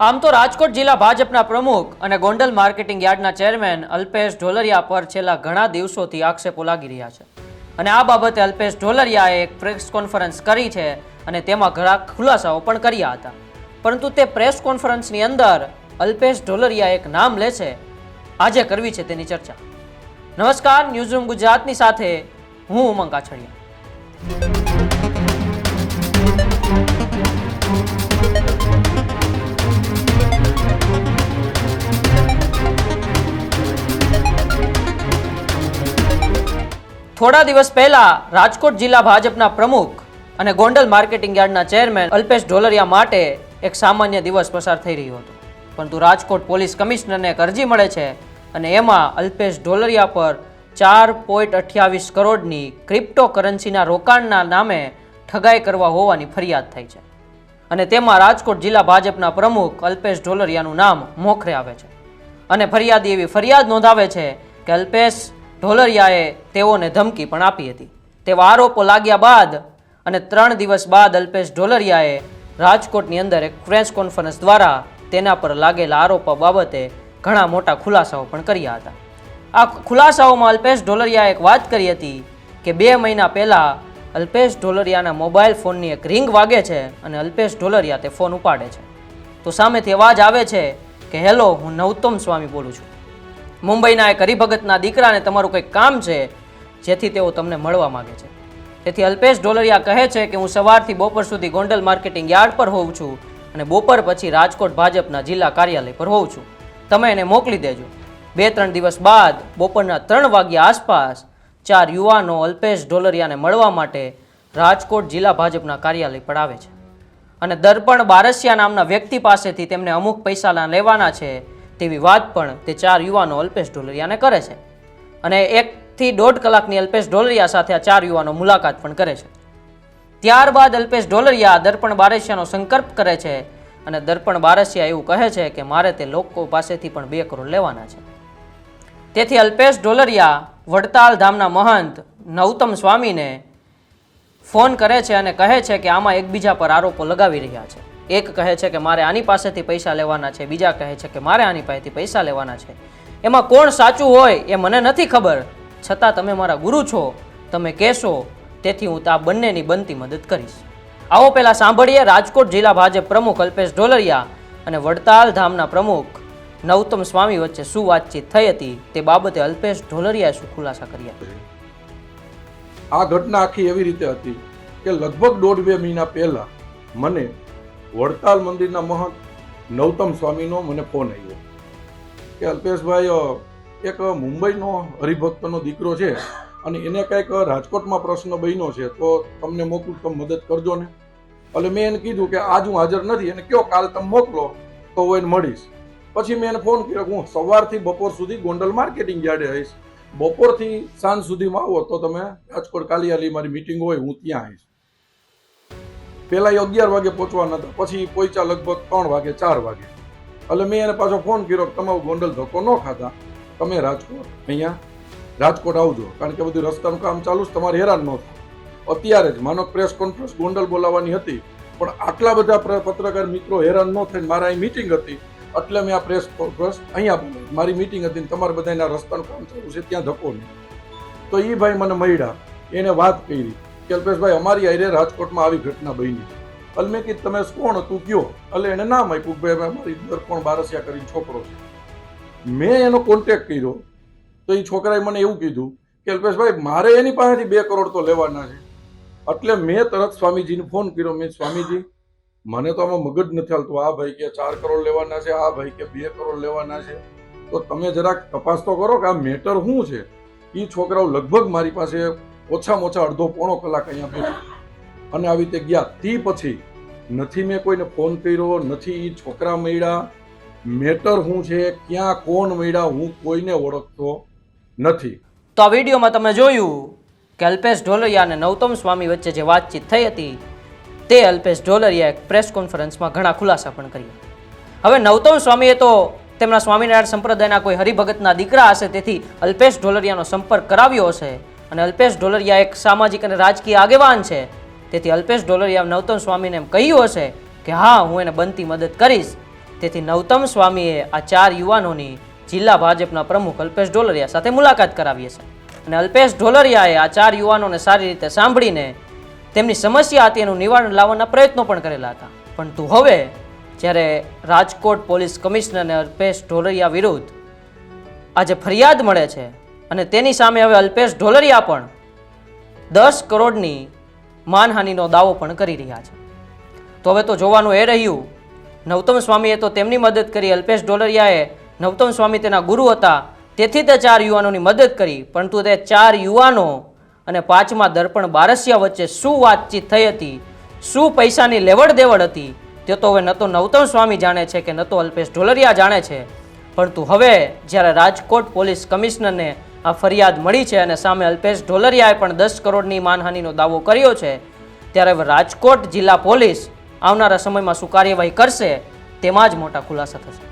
આમ તો રાજકોટ જિલ્લા ભાજપના પ્રમુખ અને ગોંડલ માર્કેટિંગ યાર્ડના ચેરમેન અલ્પેશ ઢોલરિયા પર છેલ્લા ઘણા દિવસોથી આક્ષેપો લાગી રહ્યા છે. અને આ બાબતે અલ્પેશ ઢોલરિયાએ એક પ્રેસ કોન્ફરન્સ કરી છે અને તેમાં ઘણા ખુલાસાઓ પણ કર્યા હતા. પરંતુ તે પ્રેસ કોન્ફરન્સની અંદર અલ્પેશ ઢોલરિયા એક નામ લે છે. આજે કરવી છે તેની ચર્ચા. નમસ્કાર, ન્યૂઝરૂમ ગુજરાતની સાથે હું ઉમંગ કાછડિયા થોડા દિવસ પહેલા રાજકોટ જિલ્લા ભાજપના પ્રમુખ અને ગોંડલ માર્કેટિંગ યાર્ડના ચેરમેન અલ્પેશ ઢોલરિયા માટે એક સામાન્ય દિવસ પસાર થઈ રહ્યો હતો. પરંતુ રાજકોટ પોલીસ કમિશનરને એક અરજી મળે છે અને એમાં અલ્પેશ ઢોલરિયા પર ચાર પોઈન્ટ અઠ્યાવીસ કરોડની ક્રિપ્ટોકરન્સીના રોકાણના નામે ઠગાઈ કરવા હોવાની ફરિયાદ થઈ છે. અને તેમાં રાજકોટ જિલ્લા ભાજપના પ્રમુખ અલ્પેશ ઢોલરિયાનું નામ મોખરે આવે છે. અને ફરિયાદી એવી ફરિયાદ નોંધાવે છે કે અલ્પેશ ઢોલરિયાએ તેઓને ધમકી પણ આપી હતી. તેવા આરોપો લાગ્યા બાદ અને ત્રણ દિવસ બાદ અલ્પેશ ઢોલરિયાએ રાજકોટની અંદર એક પ્રેસ કોન્ફરન્સ દ્વારા તેના પર લાગેલા આરોપો બાબતે ઘણા મોટા ખુલાસાઓ પણ કર્યા હતા. આ ખુલાસાઓમાં અલ્પેશ ઢોલરિયાએ એક વાત કરી હતી કે બે મહિના પહેલાં અલ્પેશ ઢોલરિયાના મોબાઈલ ફોનની એક રિંગ વાગે છે અને અલ્પેશ ઢોલરિયા તે ફોન ઉપાડે છે. તો સામેથી અવાજ આવે છે કે, હેલો, હું નવતમ સ્વામી બોલું છું. મુંબઈના એક હરિભગતના દીકરાને તમારું કંઈક કામ છે, જેથી તેઓ તમને મળવા માગે છે. તેથી અલ્પેશ ઢોલરિયા કહે છે કે હું સવારથી બપોર સુધી ગોંડલ માર્કેટિંગ યાર્ડ પર હોઉં છું અને બપોર પછી રાજકોટ ભાજપના જિલ્લા કાર્યાલય પર હોઉં છું. તમે એને મોકલી દેજો. બે ત્રણ દિવસ બાદ બપોરના ત્રણ વાગ્યા આસપાસ ચાર યુવાનો અલ્પેશ ઢોલરિયાને મળવા માટે રાજકોટ જિલ્લા ભાજપના કાર્યાલય પર આવે છે. અને દર્પણ બારસિયા નામના વ્યક્તિ પાસેથી તેમને અમુક પૈસા લેવાના છે તેવી વાત પણ તે ચાર યુવાનો અલ્પેશ ઢોલરિયાને કરે છે. અને એકથી દોઢ કલાકની અલ્પેશ ઢોલરિયા સાથે આ ચાર યુવાનો મુલાકાત પણ કરે છે. ત્યારબાદ અલ્પેશ ઢોલરિયા દર્પણ બારસિયાનો સંકલ્પ કરે છે અને દર્પણ બારસિયા એવું કહે છે કે મારે તે લોકો પાસેથી પણ બે કરોડ લેવાના છે. તેથી અલ્પેશ ઢોલરિયા વડતાલ ધામના મહંત નવતમ સ્વામીને ફોન કરે છે અને કહે છે કે આમાં એકબીજા પર આરોપો લગાવી રહ્યા છે. એક કહે છે કે મારે આની પાસેથી પૈસા લેવાના છે, બીજા કહે છે કે મારે આની પાસેથી પૈસા લેવાના છે. એમાં કોણ સાચું હોય એ મને નથી ખબર. છતાં તમે મારા ગુરુ છો, તમે કહેશો, તેથી હું આ બંનેની બનતી મદદ કરીશ. આવો પહેલાં સાંભળીએ રાજકોટ જિલ્લા ભાજપ પ્રમુખ અલ્પેશ ઢોલરિયા અને વડતાલ ધામના પ્રમુખ નવતમ સ્વામી વચ્ચે શું વાતચીત થઈ હતી તે બાબતે અલ્પેશ ઢોલરિયાએ શું ખુલાસા કર્યા? આ ઘટના આખી એવી રીતે હતી કે લગભગ દોઢ બે મહિના પહેલા મને વડતાલ મંદિરના મહંત નવતમ સ્વામીનો મને ફોન આવ્યો. કે અલ્પેશભાઈ એક મુંબઈનો હરિભક્તનો દીકરો છે અને એને કંઈક રાજકોટમાં પ્રશ્ન બન્યો છે, તો તમને મોકલું, તમે મદદ કરજો ને. એટલે મેં એને કીધું કે આજ હું હાજર નથી, એને કયો કાલ તમે મોકલો, તો હું એને મળીશ. પછી મેં એને ફોન કર્યો કે હું સવારથી બપોર સુધી ગોંડલ માર્કેટિંગ યાર્ડે આવીશ. બપોરથી સાંજ સુધીમાં આવો, તો તમે રાજકોટ કાલિયાલી મારી મિટિંગ હોય, હું ત્યાં આવીશ. પહેલા એ અગિયાર વાગે પહોંચવાના હતા, પછી પહોંચ્યા લગભગ ત્રણ વાગે, ચાર વાગે. એટલે મેં એને પાછો ફોન કર્યો કે તમે ગોંડલ ધક્કો ન ખાતા તમે રાજકોટ, અહીંયા રાજકોટ આવજો, કારણ કે બધું રસ્તાનું કામ ચાલુ છે, તમારે હેરાન ન થાય અત્યારે જ માનો પ્રેસ કોન્ફરન્સ ગોંડલ બોલાવવાની હતી, પણ આટલા બધા પત્રકાર મિત્રો હેરાન ન થઈને મારા અહીં મિટિંગ હતી. એટલે મેં આ પ્રેસ કોન્ફરન્સ અહીંયા બોલાવી મારી મિટિંગ હતી ને તમારે બધાના રસ્તાનું કામ ચાલુ છે, ત્યાં ધક્કો નહીં. તો એ ભાઈ મને મળ્યા, એને વાત કરી. કે અલ્પેશભાઈ અમારી આઈરે રાજકોટમાં આવી ઘટના બની. એટલે મેં કીધું તમે કોણ હતું? કયો? એટલે એને નામ આપ્યું ભાઈ અમારી દરકોણ બારસિયા કરીને છોકરો છે. મેં એનો કોન્ટેક્ટ કર્યો. તો એ છોકરાએ મને એવું કીધું કે અલ્પેશભાઈ મારે એની પાસેથી બે કરોડ તો લેવાના છે. એટલે મેં તરત સ્વામીજીને ફોન કર્યો. મેં સ્વામીજી, મને તો આમાં મગજ નથી હાલતું. આ ભાઈ કે ચાર કરોડ લેવાના છે, આ ભાઈ કે બે કરોડ લેવાના છે. તો તમે જરાક તપાસ તો કરો કે આ મેટર શું છે? એ છોકરાઓ લગભગ મારી પાસે ઓછામાં ઓછા અડધો પોણો કલાક અહીંયા બેઠા. અને આવી રીતે ગયા. તે પછી નથી મેં કોઈને ફોન કર્યો, નથી એ છોકરા મળ્યા. મેટર શું છે, ક્યાં કોણ મળ્યા, હું કોઈને ઓળખતો નથી. તો આ વિડીયોમાં તમે જોયું કે અલ્પેશ ઢોલરિયા અને નવતમ સ્વામી વચ્ચે જે વાતચીત થઈ હતી, તે અલ્પેશ ઢોલરિયાએ પ્રેસ કોન્ફરન્સમાં ઘણા ખુલાસા પણ કર્યા. હવે નવતમ સ્વામીએ તો તેમના સ્વામિનારાયણ સંપ્રદાયના કોઈ હરિભગતના દીકરા હશે, તેથી અલ્પેશ ઢોલરિયાનો સંપર્ક કરાવ્યો હશે. અને અલ્પેશ ઢોલરિયા એક સામાજિક અને રાજકીય આગેવાન છે. તેથી અલ્પેશ ઢોલરિયા નવતમ સ્વામીને એમ કહ્યું હશે કે, હા, હું એને બનતી મદદ કરીશ. તેથી નવતમ સ્વામીએ આ ચાર યુવાનોની જિલ્લા ભાજપના પ્રમુખ અલ્પેશ ઢોલરિયા સાથે મુલાકાત કરાવી છે અને અલ્પેશ ઢોલરિયાએ આ ચાર યુવાનોને સારી રીતે સાંભળીને તેમની સમસ્યા હતી એનું નિવારણ લાવવાના પ્રયત્નો પણ કરેલા હતા. પરંતુ હવે, જ્યારે રાજકોટ પોલીસ કમિશનરને અલ્પેશ ઢોલરિયા વિરુદ્ધ આજે ફરિયાદ મળે છે અને તેની સામે હવે અલ્પેશ ઢોલરિયા પણ દસ કરોડની માનહાનિનો દાવો પણ કરી રહ્યા છે. તો હવે તો જોવાનું એ રહ્યું, નવતમ સ્વામીએ તો તેમની મદદ કરી, અલ્પેશ ઢોલરિયાએ નવતમ સ્વામી તેના ગુરુ હતા, તેથી તે ચાર યુવાનોની મદદ કરી, પરંતુ તે ચાર યુવાનો અને પાંચમા દર્પણ બારસિયા વચ્ચે શું વાતચીત થઈ હતી, શું પૈસાની લેવડ દેવડ હતી, તે તો હવે ન તો નવતમ સ્વામી જાણે છે કે ન તો અલ્પેશ ઢોલરિયા જાણે છે. પરંતુ હવે જ્યારે રાજકોટ પોલીસ કમિશનરને ફરિયાદ મળી છે અને સામે અલ્પેશ ઢોલરિયાએ પણ દસ કરોડની માનહાનિનો દાવો કર્યો છે. ત્યારે રાજકોટ જિલ્લા પોલીસ આવનારા સમયમાં શું કાર્યવાહી કરશે તેમાં જ મોટા ખુલાસા થશે.